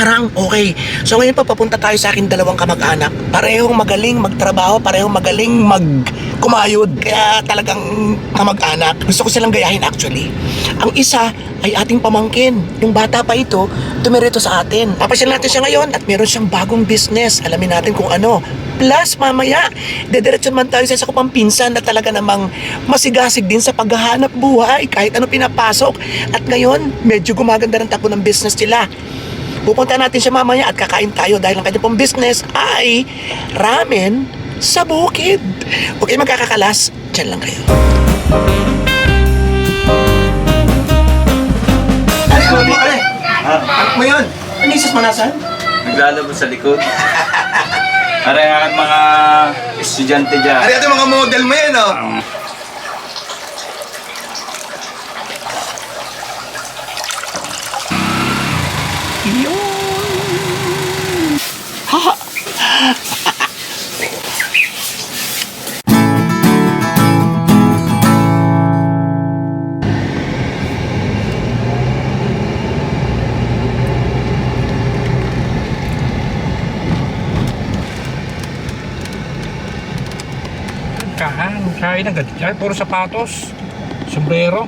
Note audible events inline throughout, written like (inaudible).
Charang, okay. So ngayon pa papunta tayo sa akin dalawang kamag-anak. Parehong magaling magtrabaho, parehong magaling magkumayod. Kaya talagang kamag-anak. Gusto ko silang gayahin actually. Ang isa ay ating pamangkin. Yung bata pa ito, tumirito sa atin. Papasyal natin siya ngayon at meron siyang bagong business. Alamin natin kung ano. Plus, mamaya, dediretso man tayo sa isa ko pang pinsan na talaga namang masigasig din sa paghahanap buhay kahit ano pinapasok. At ngayon, medyo gumaganda ng takbo ng business nila. Pupunta natin siya mamaya at kakain tayo dahil ang kanyang pong business ay ramen sa bukid. Huwag kayo magkakakalas, dyan lang kayo. Ay, ano mo, are? Ano mo yun? Ang misis mo nasan? Naglalabas sa likod. (laughs) Aray ang mga estudyante dyan. Ito mga model mo yan, oh. Kahan, kain ng ganito. Ay, puro sapatos. Sombrero.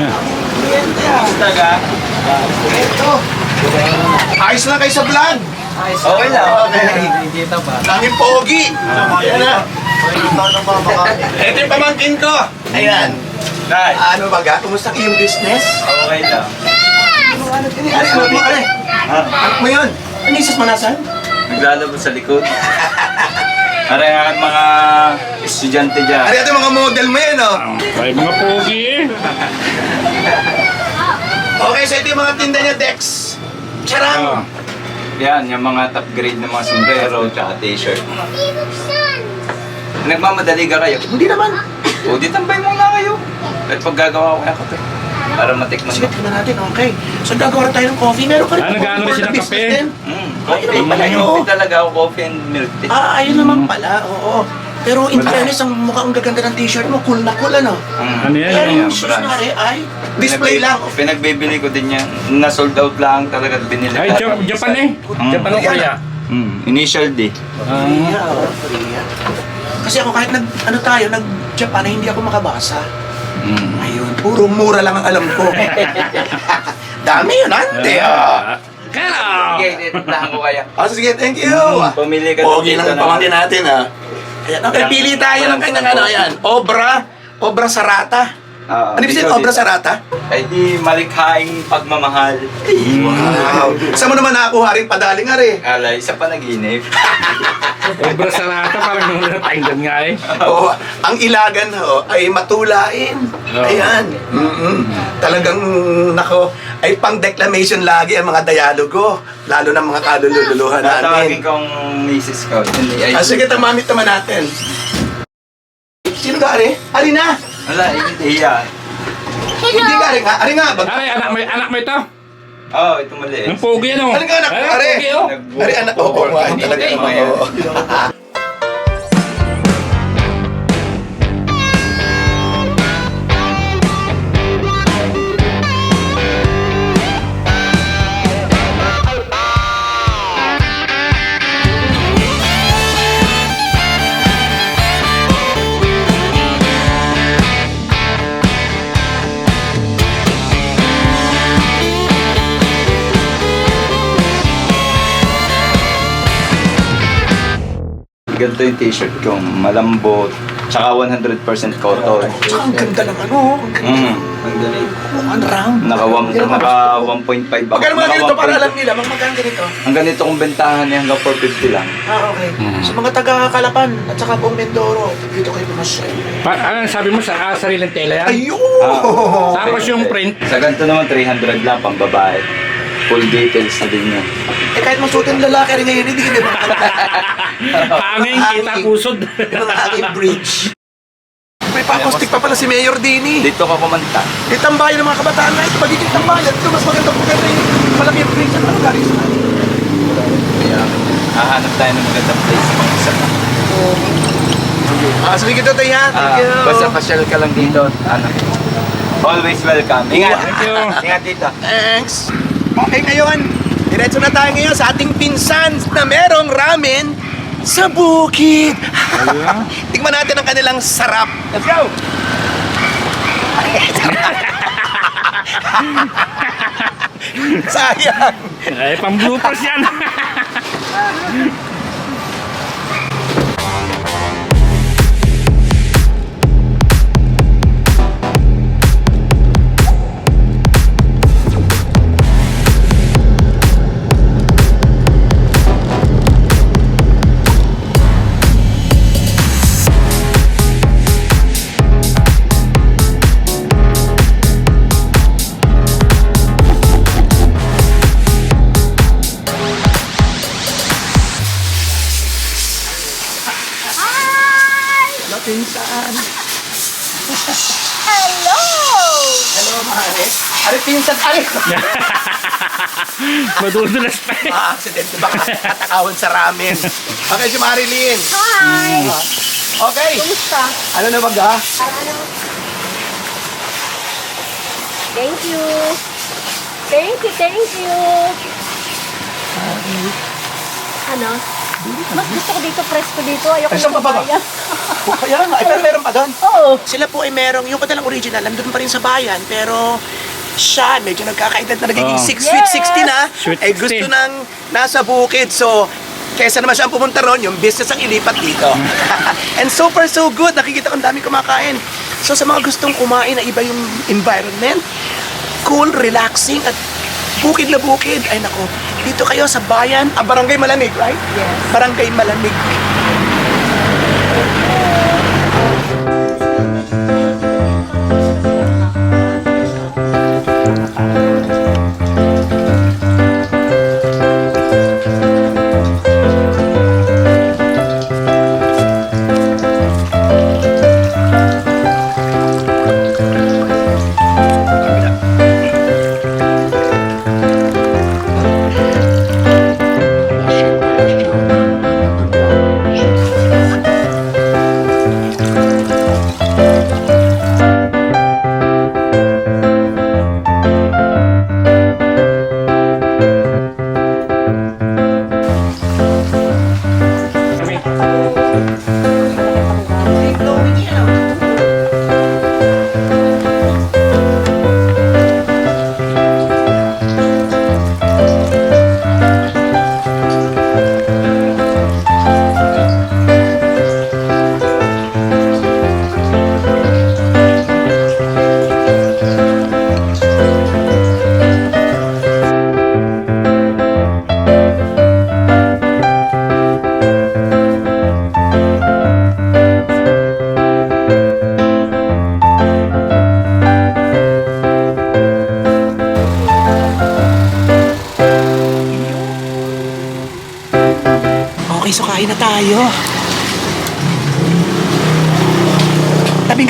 Yan. Taga. Ito. Ayos lang kayo sa vlog. Okay lang. Kita ba? Daming pogi. Ayan na. Ito yung pamangkin ko. Ayan. Nay. Ano baga? Kumusta yung business? Okay lang. Ano mo, are? Ano mo yun? Ang misis mo nasan? Naglalabas sa likod. (laughs) Aray ang mga estudyante dyan. Ari, ito mga model mo yan, oh. Ay, mga pogi eh. (laughs) Okay, so ito yung mga tinda niya, Dex. Charang. Yan, yung mga top grade na mga sombrero tsaka t-shirt. Nagmamadali ka kayo? Hindi naman. O, di tambay muna kayo. At pag gagawa ko kaya kape. Para matikman Sige, ko. tingnan natin, okay. So, gagawa tayo ng coffee. Meron ka rin Ah, coffee nag-ano for rin siya the ng business kape? Mm, Ay, coffee. naman pala yun. Coffee talaga ako, coffee and milk tea. Ah, ayun naman pala, oo. Pero in fairness, ang mukhang gaganda ng t-shirt mo, cool na cool, ano? Mm. Ano yan? Kaya Yan, yung shoes brand. na rin ay display Pinagbib- lang. Pinagbibili ko din yan. Na-sold out lang talaga at binili. Ay, ko. Ja- Japan eh. Mm. Japan o Korea. Mm, initial D. Ah, Korea, oh, Korea. Kasi ako kahit nag, ano tayo, nag-Japan, eh, hindi ako makabasa. Mm. Ayun, puro mura lang ang alam ko. (laughs) Dami yun, ante, ah. Kaya! Sige, titahan ko kaya. Ah, sige, thank you. Pumili ka Pogi dito ng na- pamangkin natin, ah. Ayan, okay, pili tayo ng kanyang ano, ayan. Obra, obra sarata. Ah, Ano ibig sabihin, obra sarata? Ay di malikhaing pagmamahal. Wow. Saan mo naman nakakuha rin padaling are? Ala, isa pa naginip. (laughs) Obra sarata, parang nung natanggan nga eh. Oo, ang ilagan ho ay matulain. Ayan. Mm-mm. Talagang nako ay pang declamation lagi ang mga dialogo, lalo ng mga kalululuhan Tatawagin namin. kong misis ko. Ah, sige, tamamit naman natin. Sino ka, Ari? Ari na! Wala, hindi yan. Hindi ka, Ari nga. Ari nga, bag... Ay, anak mo, anak mo ito. Oo, oh, ito maliit. Ang pogi ano? Ari nga, anak Ari! oh. Ari, anak. Oo, oh, oh, talaga Hindi, naman. hindi. oo. (laughs) Ganito yung t-shirt ko. Malambot. Tsaka 100% cotton. Tsaka ang ganda ng ano, ang ganda. Mm. Ang galing. Oh, ang round. Naka, one, naka 1.5 ako. Magkano mga ganito para 1.5. alam nila, mga magkano ganito? Ang ganito kong bentahan niya hanggang 450 lang. Ah, okay. Sa mga taga-Kalapan at saka buong Mindoro, dito kayo pumasyal. Pa- ano sabi mo sa ah, sariling tela yan? Ayun! Ah. Tapos yung print. Sa ganito naman 300 lang pang babae. Full details na din yun. Eh kahit masutin lalaki rin ngayon, hindi ka naman (laughs) Panging, kita pusod. Yung mga aking bridge. May pa-acoustic pa pala si Mayor Dini. Dito ka kumanta. Yung tambayan ng mga kabataan na ito, magiging tambayan. Ito, mas maganda po yung malaki yung place. Ano galing sa Kaya hahanap tayo ng magandang place pang isa na. Ah, sige kita tayo ha. Thank Ah, you. basta pasyal ka lang dito. Ano? Always welcome. Ingat. Thank you. Ingat dito. Thanks. Okay, ngayon, diretso na tayo ngayon sa ating pinsan na merong ramen sa bukid. (laughs) Tingnan natin ang kanilang sarap. Let's go! (laughs) Sayang. Ay, pang bloopers yan. (laughs) pinsan. Ari. (laughs) Madudulas pa eh. Ma-accident. Baka katakawan sa ramen. Okay, si Marilyn. Hi! Okay. Kumusta? Ano na baga? Ano? Thank you. Thank you, thank you. Ano? Mas gusto ko dito, presko dito. Ayoko Ay, saan na pa ba? bayan. (laughs) Kaya nga, eh, pero meron pa doon. Oo. Sila po ay merong, yung kadalang original, nandun pa rin sa bayan, pero siya, medyo nagkakaedad na nagiging Oh. 6 sweet 60 na, Sweet eh 60. gusto nang nasa bukid. So, kesa naman siyang pumunta ron, yung business ang ilipat dito. (laughs) And so far, so good. Nakikita ko ang daming kumakain. So, sa mga gustong kumain na iba yung environment, cool, relaxing, at bukid na bukid. Ay nako, dito kayo sa bayan, ah, barangay malamig, right? Yes. Barangay malamig.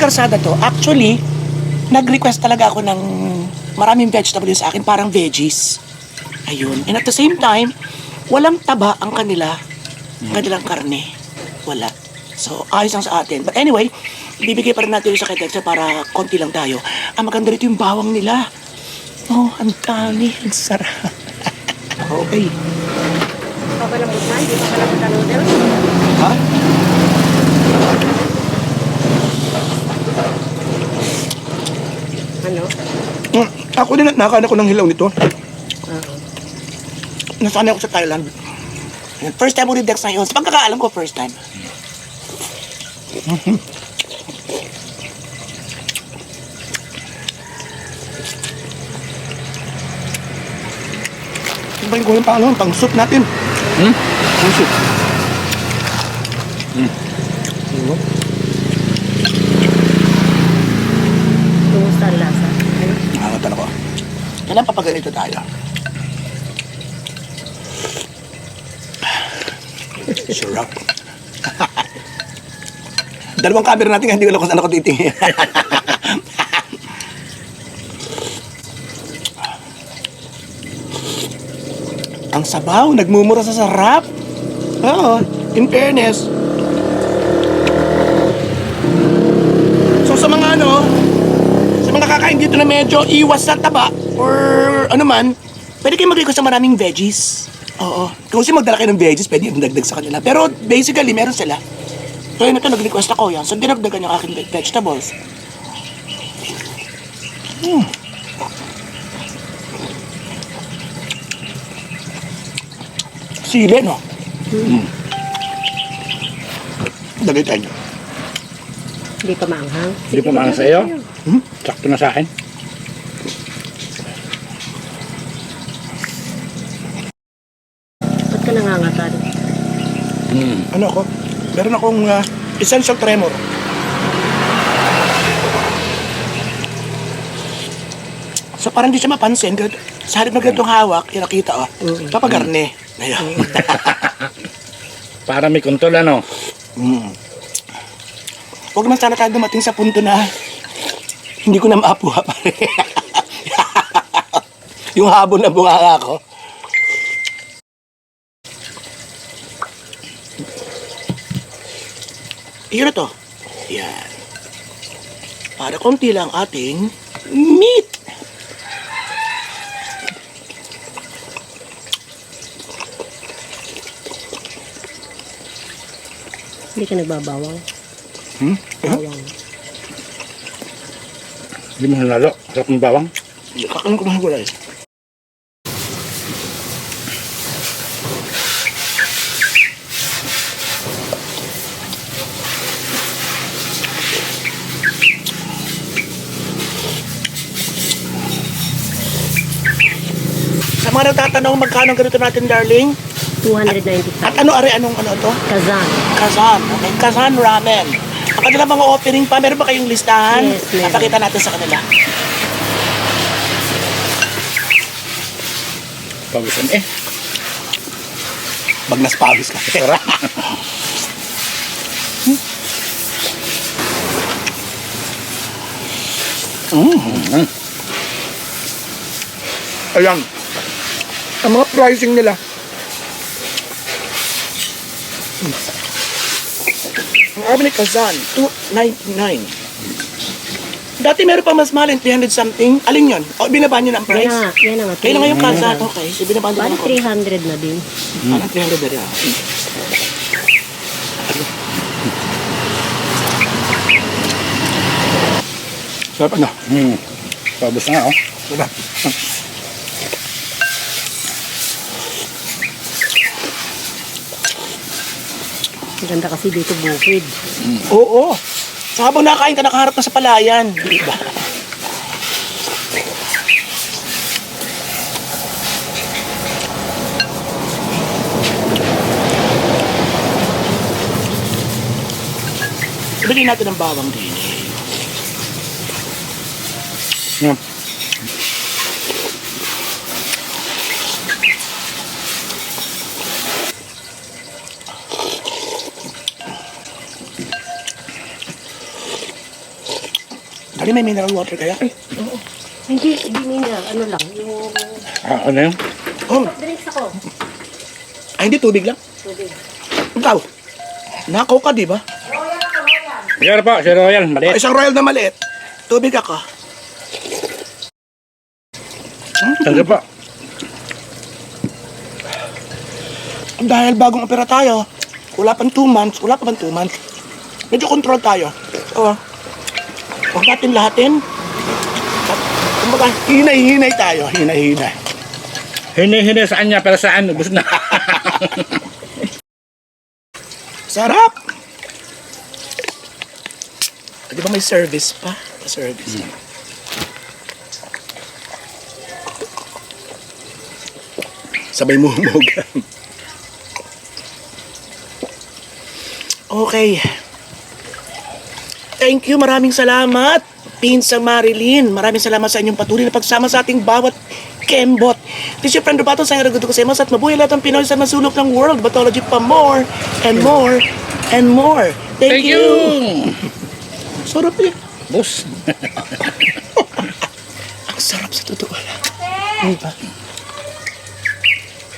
Karsada to. Actually, nag-request talaga ako ng maraming vegetables sa akin, parang veggies. Ayun. And at the same time, walang taba ang kanila, ang kanilang karne. Wala. So, ayos lang sa atin. But anyway, ibibigay pa rin natin sa kay Texa para konti lang tayo. Ang maganda rito yung bawang nila. Oh, ang dami. Ang sarap. (laughs) okay. Papalambot na, hindi papalambot na noodles. Ha? Ano? Mm, ako din, nakakain ako ng hilaw nito. Nasanay ako sa Thailand. First time ko rin Dex na yun. Sa pagkakaalam ko, first time. Mhm. Ano ba yung kulang pang ano? Pang soup natin. Hmm? Pang soup. Kumusta ang lasa? Ano? Nakakatan ako. Kailan papaganito tayo? Sarap. (laughs) dalawang camera natin, hindi ko alam kung saan ako titingin. (laughs) Ang sabaw, nagmumura sa sarap. Oo, in fairness. So sa mga ano, sa mga kakain dito na medyo iwas sa taba or ano man, pwede kayo mag-request ng maraming veggies. Oo. Kung gusto magdala kayo ng veggies, pwede yung dagdag sa kanila. Pero basically, meron sila. So yun ito, nag-request ako yan. So dinagdagan yung aking ve- vegetables. Hmm. Sili, no? Hmm. Dagay tayo. Hindi pa maanghang. Hindi po maang sa iyo. Hmm? Sakto na sa akin. Nangangatan? Hmm. ano ako, meron akong uh, essential tremor. So parang di siya mapansin, sa halip na ganitong hawak, yung nakita oh, papagarne. Ayun. (laughs) Para may kontrol ano. mm. Huwag naman sana tayo dumating sa punto na hindi ko na maapuha pa rin. (laughs) yung habon na bunganga ko. Iyon na to. Yan. Para konti lang ating meat. Hindi ka nagbabawang. Hmm? Bawang. Hindi mo nalalo. Sarap ng bawang. Kakain ko mga gulay. Mga nagtatanong magkano ganito natin, darling? 295. At ano are anong ano to? Kazan. Kazan. Okay, Kazan Ramen. Ang kanila mga offering pa, meron ba kayong listahan? Yes, meron. Napakita natin sa kanila. Pawisan eh. Bagnas pawis ka. Sarap. (laughs) Mm. Ayan. Ang mga pricing nila. Ang amin ni Kazan, 299. Dati meron pa mas mahal, yung 300 something. Alin yun? O, binaba nyo ng Yan price? na nga. Yan na nga. Kailan nga yung Kazan? Okay, so binaba nyo Bali ng ako. 300 na din. Parang 300 na rin. ah. Sarap ano? Mm. Paubos na oh. Sarap. Ganda kasi dito bukid. Oo. So habang nakain ka, nakaharap ka sa palayan. Di ba? Bili natin ng bawang din eh. Dali may mineral water kaya? Ay, Hindi, hindi na. Ano lang. Yung Ah, ano yun? oh, drinks ako. ay hindi tubig lang. Tubig. Ikaw, nakaw ka di ba? Sir po, Sir Royal. Maliit. isang royal na maliit. Tubig ako. Sir po. Dahil bagong opera tayo, wala pang 2 months, wala pa pang 2 months. Medyo control tayo. So, huwag natin lahatin. At, kumbaga, hinay-hinay tayo. Hinay-hinay. Hini-hini saan niya, pero saan? Ubus na. (laughs) Sarap! Di ba may service pa? Service. Sabay mo (laughs) humugan. okay. Thank you, maraming salamat. Pinsa Marilyn, maraming salamat sa inyong patuloy na pagsama sa ating bawat Kembot. This is your friend Robato, sa Raguto ko sa at mabuhay lahat ng Pinoy sa masulok ng world. Batology pa more and more and more. Thank, you. Sarap eh. Boss. (laughs) Ang sarap sa totoo lang. Diba?